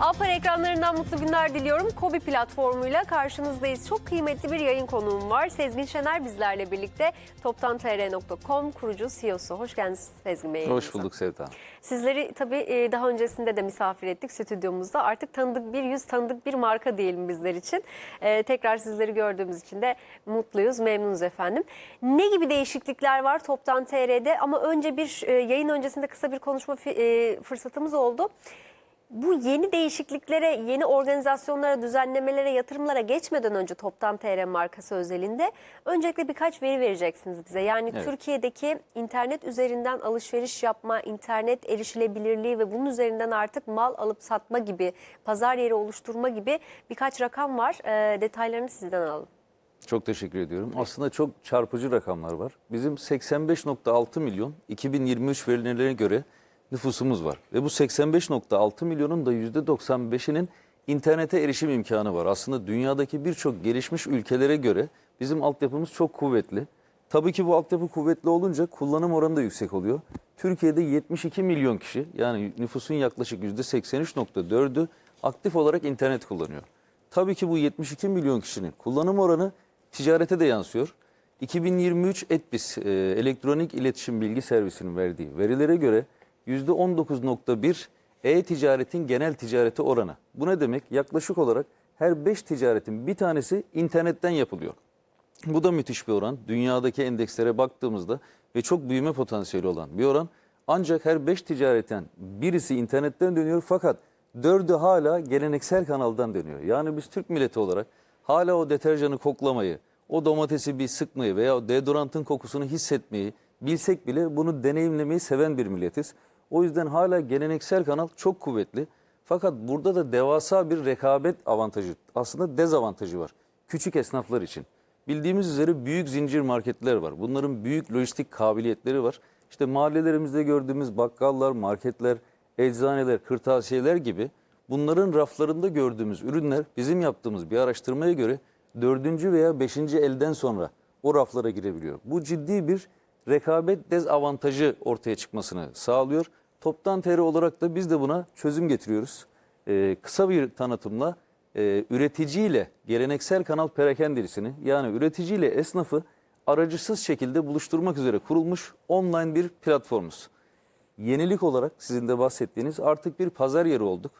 Alpar ekranlarından mutlu günler diliyorum. Kobi platformuyla karşınızdayız. Çok kıymetli bir yayın konuğum var. Sezgin Şener bizlerle birlikte toptantr.com kurucu CEO'su. Hoş geldiniz Sezgin Bey. Hoş bulduk Sevda. Sizleri tabii e, daha öncesinde de misafir ettik stüdyomuzda. Artık tanıdık bir yüz, tanıdık bir marka diyelim bizler için. E, tekrar sizleri gördüğümüz için de mutluyuz, memnunuz efendim. Ne gibi değişiklikler var Toptan TR'de? Ama önce bir e, yayın öncesinde kısa bir konuşma fırsatımız oldu. Bu yeni değişikliklere, yeni organizasyonlara, düzenlemelere, yatırımlara geçmeden önce Toptan TR markası özelinde öncelikle birkaç veri vereceksiniz bize. Yani Evet. Türkiye'deki internet üzerinden alışveriş yapma, internet erişilebilirliği ve bunun üzerinden artık mal alıp satma gibi, pazar yeri oluşturma gibi birkaç rakam var. Ee, detaylarını sizden alalım. Çok teşekkür ediyorum. Aslında çok çarpıcı rakamlar var. Bizim 85.6 milyon 2023 verilerine göre nüfusumuz var. Ve bu 85.6 milyonun da %95'inin internete erişim imkanı var. Aslında dünyadaki birçok gelişmiş ülkelere göre bizim altyapımız çok kuvvetli. Tabii ki bu altyapı kuvvetli olunca kullanım oranı da yüksek oluyor. Türkiye'de 72 milyon kişi yani nüfusun yaklaşık %83.4'ü aktif olarak internet kullanıyor. Tabii ki bu 72 milyon kişinin kullanım oranı ticarete de yansıyor. 2023 Etbis e, elektronik iletişim bilgi servisinin verdiği verilere göre %19.1 e-ticaretin genel ticareti oranı. Bu ne demek? Yaklaşık olarak her 5 ticaretin bir tanesi internetten yapılıyor. Bu da müthiş bir oran. Dünyadaki endekslere baktığımızda ve çok büyüme potansiyeli olan bir oran. Ancak her 5 ticaretten birisi internetten dönüyor fakat dördü hala geleneksel kanaldan dönüyor. Yani biz Türk milleti olarak hala o deterjanı koklamayı, o domatesi bir sıkmayı veya deodorantın kokusunu hissetmeyi bilsek bile bunu deneyimlemeyi seven bir milletiz. O yüzden hala geleneksel kanal çok kuvvetli. Fakat burada da devasa bir rekabet avantajı, aslında dezavantajı var. Küçük esnaflar için. Bildiğimiz üzere büyük zincir marketler var. Bunların büyük lojistik kabiliyetleri var. İşte mahallelerimizde gördüğümüz bakkallar, marketler, eczaneler, kırtasiyeler gibi bunların raflarında gördüğümüz ürünler bizim yaptığımız bir araştırmaya göre dördüncü veya beşinci elden sonra o raflara girebiliyor. Bu ciddi bir rekabet dezavantajı ortaya çıkmasını sağlıyor. Toptan TR olarak da biz de buna çözüm getiriyoruz. Ee, kısa bir tanıtımla e, üreticiyle geleneksel kanal perakendisini yani üreticiyle esnafı aracısız şekilde buluşturmak üzere kurulmuş online bir platformuz. Yenilik olarak sizin de bahsettiğiniz artık bir pazar yeri olduk.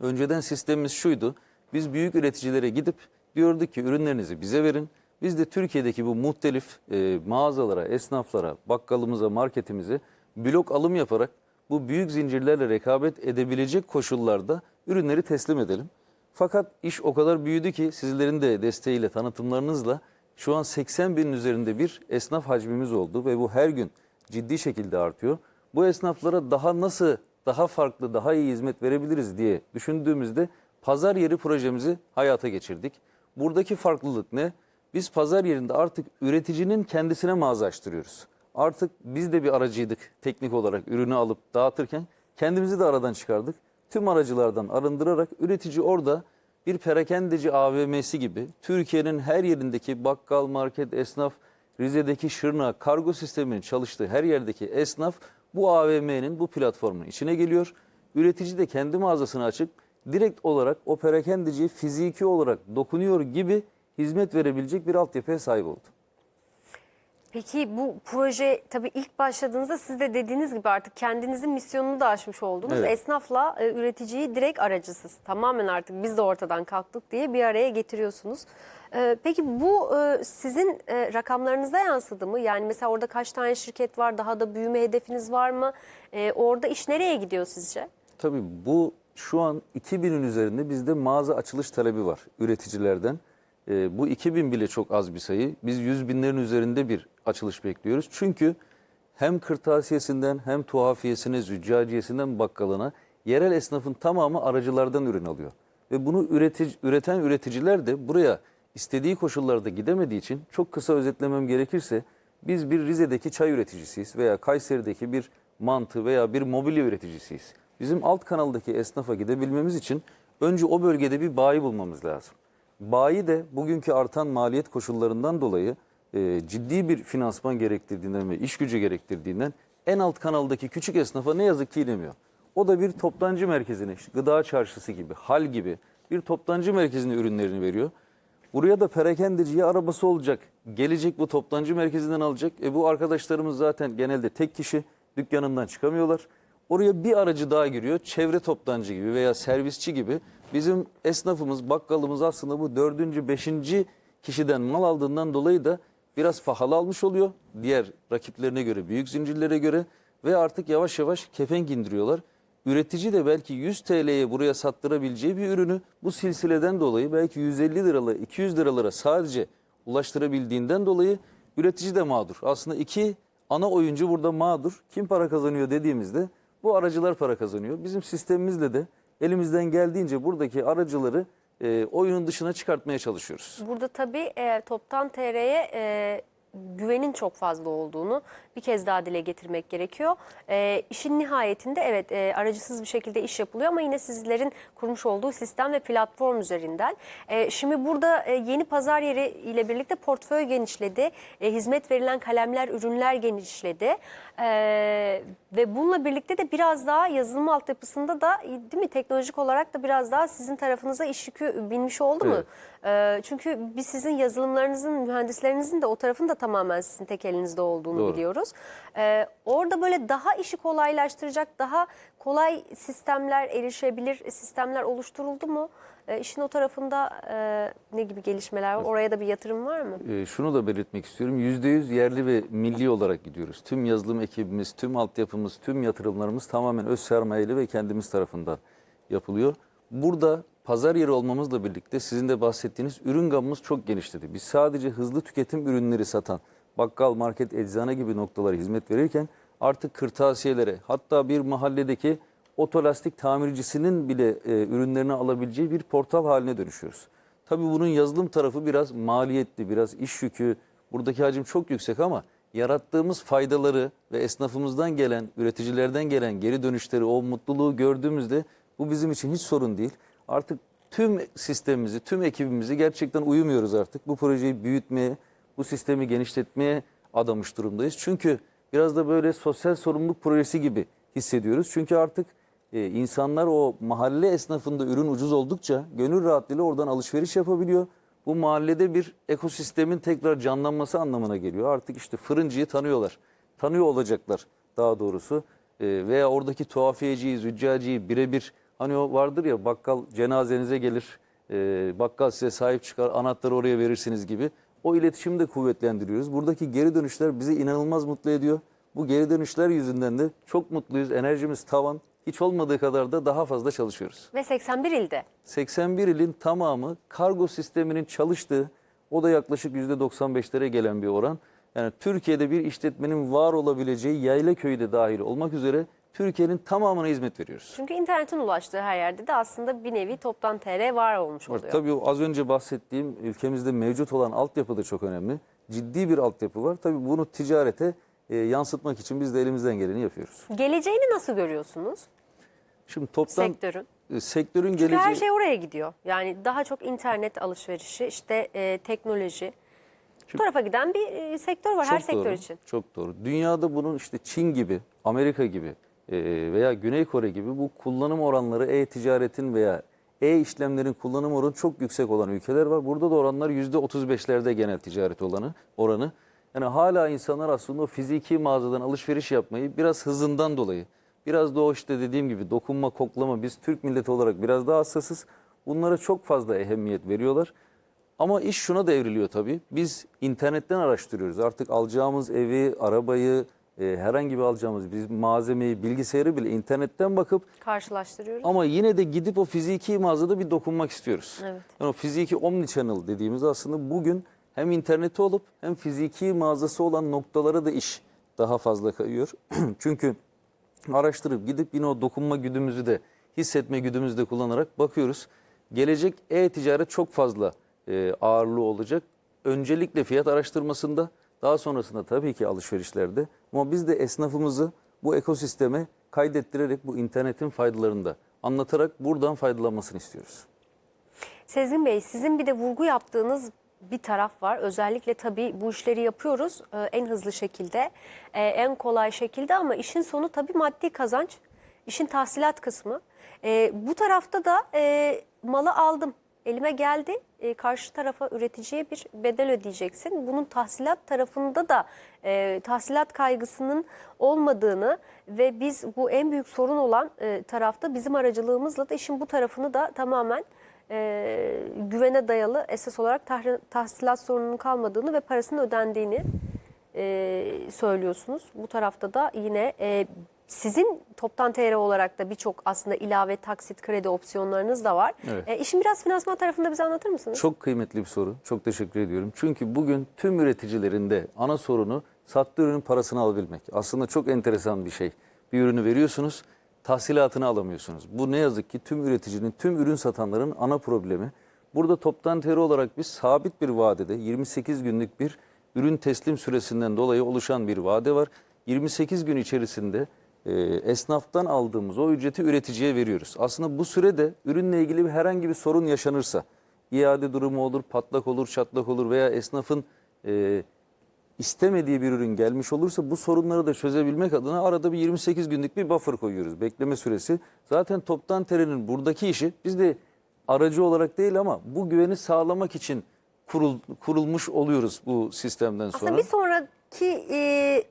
Önceden sistemimiz şuydu. Biz büyük üreticilere gidip diyorduk ki ürünlerinizi bize verin. Biz de Türkiye'deki bu muhtelif e, mağazalara, esnaflara, bakkalımıza, marketimize blok alım yaparak bu büyük zincirlerle rekabet edebilecek koşullarda ürünleri teslim edelim. Fakat iş o kadar büyüdü ki sizlerin de desteğiyle, tanıtımlarınızla şu an 80 binin üzerinde bir esnaf hacmimiz oldu ve bu her gün ciddi şekilde artıyor. Bu esnaflara daha nasıl, daha farklı, daha iyi hizmet verebiliriz diye düşündüğümüzde pazar yeri projemizi hayata geçirdik. Buradaki farklılık ne? Biz pazar yerinde artık üreticinin kendisine mağaza açtırıyoruz. Artık biz de bir aracıydık teknik olarak ürünü alıp dağıtırken kendimizi de aradan çıkardık. Tüm aracılardan arındırarak üretici orada bir perakendeci AVM'si gibi Türkiye'nin her yerindeki bakkal, market, esnaf, Rize'deki Şırna, kargo sisteminin çalıştığı her yerdeki esnaf bu AVM'nin, bu platformun içine geliyor. Üretici de kendi mağazasını açıp direkt olarak o perakendeciye fiziki olarak dokunuyor gibi hizmet verebilecek bir altyapıya sahip oldu. Peki bu proje tabii ilk başladığınızda siz de dediğiniz gibi artık kendinizin misyonunu da aşmış oldunuz. Evet. Esnafla e, üreticiyi direkt aracısız tamamen artık biz de ortadan kalktık diye bir araya getiriyorsunuz. E, peki bu e, sizin e, rakamlarınıza yansıdı mı? Yani mesela orada kaç tane şirket var? Daha da büyüme hedefiniz var mı? E, orada iş nereye gidiyor sizce? Tabii bu şu an 2000'in üzerinde bizde mağaza açılış talebi var üreticilerden. Ee, bu 2000 bile çok az bir sayı. Biz 100 binlerin üzerinde bir açılış bekliyoruz. Çünkü hem kırtasiyesinden hem tuhafiyesine, züccaciyesinden bakkalına yerel esnafın tamamı aracılardan ürün alıyor. Ve bunu üretici, üreten üreticiler de buraya istediği koşullarda gidemediği için çok kısa özetlemem gerekirse biz bir Rize'deki çay üreticisiyiz veya Kayseri'deki bir mantı veya bir mobilya üreticisiyiz. Bizim alt kanaldaki esnafa gidebilmemiz için önce o bölgede bir bayi bulmamız lazım. Bayi de bugünkü artan maliyet koşullarından dolayı e, ciddi bir finansman gerektirdiğinden ve iş gücü gerektirdiğinden en alt kanaldaki küçük esnafa ne yazık ki inemiyor. O da bir toptancı merkezine, işte gıda çarşısı gibi, hal gibi bir toptancı merkezine ürünlerini veriyor. Buraya da perakendeciye arabası olacak. Gelecek bu toptancı merkezinden alacak. E bu arkadaşlarımız zaten genelde tek kişi dükkanından çıkamıyorlar. Oraya bir aracı daha giriyor. Çevre toptancı gibi veya servisçi gibi. Bizim esnafımız, bakkalımız aslında bu dördüncü, beşinci kişiden mal aldığından dolayı da biraz pahalı almış oluyor. Diğer rakiplerine göre, büyük zincirlere göre ve artık yavaş yavaş kepenk indiriyorlar. Üretici de belki 100 TL'ye buraya sattırabileceği bir ürünü bu silsileden dolayı belki 150 liralara, 200 liralara sadece ulaştırabildiğinden dolayı üretici de mağdur. Aslında iki ana oyuncu burada mağdur. Kim para kazanıyor dediğimizde bu aracılar para kazanıyor. Bizim sistemimizle de elimizden geldiğince buradaki aracıları e, oyunun dışına çıkartmaya çalışıyoruz. Burada tabii e, toptan TR'ye e, güvenin çok fazla olduğunu bir kez daha dile getirmek gerekiyor. E, işin nihayetinde evet e, aracısız bir şekilde iş yapılıyor ama yine sizlerin kurmuş olduğu sistem ve platform üzerinden. E, şimdi burada e, yeni pazar yeri ile birlikte portföy genişledi. E, hizmet verilen kalemler, ürünler genişledi. E, ve bununla birlikte de biraz daha yazılım altyapısında da değil mi teknolojik olarak da biraz daha sizin tarafınıza iş yükü binmiş oldu mu? Ee, çünkü biz sizin yazılımlarınızın, mühendislerinizin de o tarafın da tamamen sizin tek elinizde olduğunu Doğru. biliyoruz. Ee, orada böyle daha işi kolaylaştıracak, daha kolay sistemler, erişebilir sistemler oluşturuldu mu? Ee, işin o tarafında e, ne gibi gelişmeler var? Oraya da bir yatırım var mı? E, şunu da belirtmek istiyorum. %100 yerli ve milli olarak gidiyoruz. Tüm yazılım ekibimiz, tüm altyapımız, tüm yatırımlarımız tamamen öz sermayeli ve kendimiz tarafından yapılıyor. Burada pazar yeri olmamızla birlikte sizin de bahsettiğiniz ürün gamımız çok genişledi. Biz sadece hızlı tüketim ürünleri satan bakkal, market, eczane gibi noktalara hizmet verirken artık kırtasiyelere hatta bir mahalledeki otolastik tamircisinin bile e, ürünlerini alabileceği bir portal haline dönüşüyoruz. Tabii bunun yazılım tarafı biraz maliyetli, biraz iş yükü. Buradaki hacim çok yüksek ama yarattığımız faydaları ve esnafımızdan gelen, üreticilerden gelen geri dönüşleri, o mutluluğu gördüğümüzde bu bizim için hiç sorun değil. Artık tüm sistemimizi, tüm ekibimizi gerçekten uyumuyoruz artık. Bu projeyi büyütmeye, bu sistemi genişletmeye adamış durumdayız. Çünkü biraz da böyle sosyal sorumluluk projesi gibi hissediyoruz. Çünkü artık e, insanlar o mahalle esnafında ürün ucuz oldukça gönül rahatlığıyla oradan alışveriş yapabiliyor. Bu mahallede bir ekosistemin tekrar canlanması anlamına geliyor. Artık işte fırıncıyı tanıyorlar. Tanıyor olacaklar daha doğrusu. E, veya oradaki tuhafiyeciyi, züccaciyi birebir hani o vardır ya bakkal cenazenize gelir. e, bakkal size sahip çıkar, anahtarı oraya verirsiniz gibi. O iletişimi de kuvvetlendiriyoruz. Buradaki geri dönüşler bizi inanılmaz mutlu ediyor. Bu geri dönüşler yüzünden de çok mutluyuz. Enerjimiz tavan. Hiç olmadığı kadar da daha fazla çalışıyoruz. Ve 81 ilde. 81 ilin tamamı kargo sisteminin çalıştığı, o da yaklaşık %95'lere gelen bir oran. Yani Türkiye'de bir işletmenin var olabileceği yayla köyü de dahil olmak üzere Türkiye'nin tamamına hizmet veriyoruz. Çünkü internetin ulaştığı her yerde de aslında bir nevi toptan TR var olmuş Var. oluyor. Tabii az önce bahsettiğim ülkemizde mevcut olan altyapı da çok önemli. Ciddi bir altyapı var. Tabii bunu ticarete e, yansıtmak için biz de elimizden geleni yapıyoruz. Geleceğini nasıl görüyorsunuz Şimdi toptan sektörün? e, sektörün Çünkü geleceği... her şey oraya gidiyor. Yani daha çok internet alışverişi, işte e, teknoloji. Bu tarafa giden bir e, sektör var her sektör doğru, için. Çok doğru. Dünyada bunun işte Çin gibi, Amerika gibi veya Güney Kore gibi bu kullanım oranları e-ticaretin veya e-işlemlerin kullanım oranı çok yüksek olan ülkeler var. Burada da oranlar %35'lerde genel ticaret olanı, oranı. Yani hala insanlar aslında o fiziki mağazadan alışveriş yapmayı biraz hızından dolayı, biraz da o işte dediğim gibi dokunma, koklama biz Türk milleti olarak biraz daha hassasız. Bunlara çok fazla ehemmiyet veriyorlar. Ama iş şuna da evriliyor tabii. Biz internetten araştırıyoruz. Artık alacağımız evi, arabayı, e, herhangi bir alacağımız biz malzemeyi, bilgisayarı bile internetten bakıp Karşılaştırıyoruz. ama yine de gidip o fiziki mağazada bir dokunmak istiyoruz. Evet. Yani o fiziki omnichannel dediğimiz aslında bugün hem interneti olup hem fiziki mağazası olan noktalara da iş daha fazla kayıyor. Çünkü araştırıp gidip yine o dokunma güdümüzü de hissetme güdümüzü de kullanarak bakıyoruz. Gelecek e-ticaret çok fazla e, ağırlığı olacak. Öncelikle fiyat araştırmasında daha sonrasında tabii ki alışverişlerde ama biz de esnafımızı bu ekosisteme kaydettirerek bu internetin faydalarını da anlatarak buradan faydalanmasını istiyoruz. Sezgin Bey sizin bir de vurgu yaptığınız bir taraf var. Özellikle tabii bu işleri yapıyoruz e, en hızlı şekilde, e, en kolay şekilde ama işin sonu tabii maddi kazanç. işin tahsilat kısmı. E, bu tarafta da e, malı aldım. Elime geldi. E, karşı tarafa üreticiye bir bedel ödeyeceksin. Bunun tahsilat tarafında da e, tahsilat kaygısının olmadığını ve biz bu en büyük sorun olan e, tarafta bizim aracılığımızla da işin bu tarafını da tamamen e, güvene dayalı esas olarak tahsilat sorununun kalmadığını ve parasının ödendiğini e, söylüyorsunuz. Bu tarafta da yine e, sizin toptan TR olarak da birçok aslında ilave taksit kredi opsiyonlarınız da var. Evet. E, işin biraz finansman tarafında bize anlatır mısınız? Çok kıymetli bir soru. Çok teşekkür ediyorum. Çünkü bugün tüm üreticilerin de ana sorunu sattığı ürünün parasını alabilmek. Aslında çok enteresan bir şey. Bir ürünü veriyorsunuz, tahsilatını alamıyorsunuz. Bu ne yazık ki tüm üreticinin, tüm ürün satanların ana problemi. Burada toptan TR olarak biz sabit bir vadede 28 günlük bir ürün teslim süresinden dolayı oluşan bir vade var. 28 gün içerisinde e, esnaftan aldığımız o ücreti üreticiye veriyoruz. Aslında bu sürede ürünle ilgili bir herhangi bir sorun yaşanırsa, iade durumu olur, patlak olur, çatlak olur veya esnafın e, istemediği bir ürün gelmiş olursa bu sorunları da çözebilmek adına arada bir 28 günlük bir buffer koyuyoruz. Bekleme süresi. Zaten toptan terenin buradaki işi biz de aracı olarak değil ama bu güveni sağlamak için kurul, kurulmuş oluyoruz bu sistemden sonra. Aslında bir sonraki e,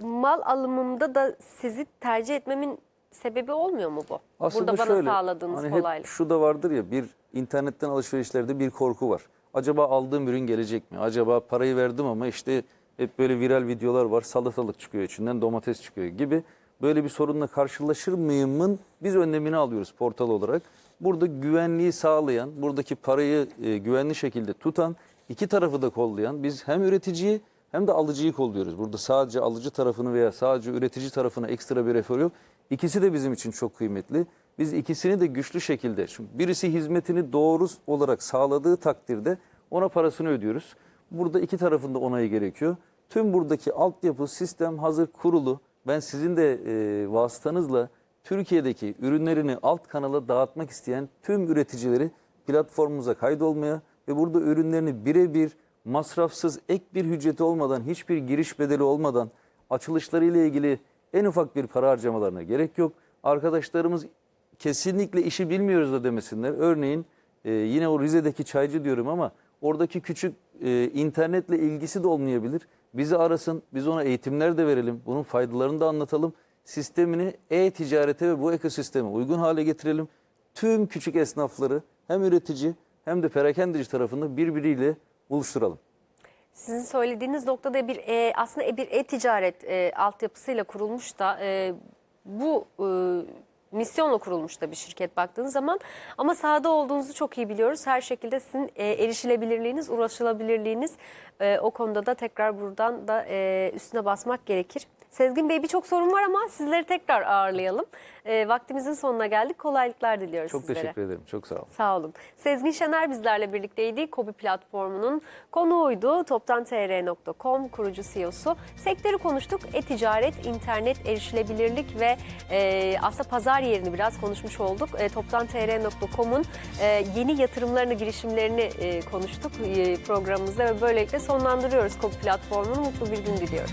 mal alımımda da sizi tercih etmemin sebebi olmuyor mu bu? Aslında Burada bana şöyle, sağladığınız hani hep kolaylık. şu da vardır ya bir internetten alışverişlerde bir korku var. Acaba aldığım ürün gelecek mi? Acaba parayı verdim ama işte hep böyle viral videolar var. Salatalık çıkıyor içinden domates çıkıyor gibi. Böyle bir sorunla karşılaşır mıyımın biz önlemini alıyoruz portal olarak. Burada güvenliği sağlayan, buradaki parayı e, güvenli şekilde tutan, iki tarafı da kollayan biz hem üreticiyi hem de alıcıyı kolluyoruz. Burada sadece alıcı tarafını veya sadece üretici tarafına ekstra bir efor yok. İkisi de bizim için çok kıymetli. Biz ikisini de güçlü şekilde, çünkü birisi hizmetini doğru olarak sağladığı takdirde ona parasını ödüyoruz. Burada iki tarafın da onayı gerekiyor. Tüm buradaki altyapı, sistem hazır kurulu. Ben sizin de e, vasıtanızla Türkiye'deki ürünlerini alt kanala dağıtmak isteyen tüm üreticileri platformumuza kaydolmaya ve burada ürünlerini birebir masrafsız ek bir ücreti olmadan, hiçbir giriş bedeli olmadan açılışlarıyla ilgili en ufak bir para harcamalarına gerek yok. Arkadaşlarımız kesinlikle işi bilmiyoruz da demesinler. Örneğin e, yine o Rize'deki çaycı diyorum ama oradaki küçük e, internetle ilgisi de olmayabilir. Bizi arasın, biz ona eğitimler de verelim. Bunun faydalarını da anlatalım. Sistemini e-ticarete ve bu ekosisteme uygun hale getirelim. Tüm küçük esnafları hem üretici hem de perakendeci tarafında birbiriyle buluşturalım. Sizin söylediğiniz noktada bir e, aslında bir e-ticaret e, altyapısıyla kurulmuş da e, bu e, misyonla kurulmuş da bir şirket baktığınız zaman ama sahada olduğunuzu çok iyi biliyoruz. Her şekilde sizin e, erişilebilirliğiniz, ulaşılabilirliğiniz e, o konuda da tekrar buradan da e, üstüne basmak gerekir. Sezgin Bey birçok sorun var ama sizleri tekrar ağırlayalım. E, vaktimizin sonuna geldik. Kolaylıklar diliyoruz Çok sizlere. teşekkür ederim. Çok sağ olun. Sağ olun. Sezgin Şener bizlerle birlikteydi. Kobi platformunun konuğuydu. Toptantr.com kurucu CEO'su. Sektörü konuştuk. E-ticaret, internet, erişilebilirlik ve e, aslında pazar yerini biraz konuşmuş olduk. E, Toptantr.com'un e, yeni yatırımlarını, girişimlerini e, konuştuk e, programımızda ve böylelikle sonlandırıyoruz Kobi platformunun. Mutlu bir gün diliyorum.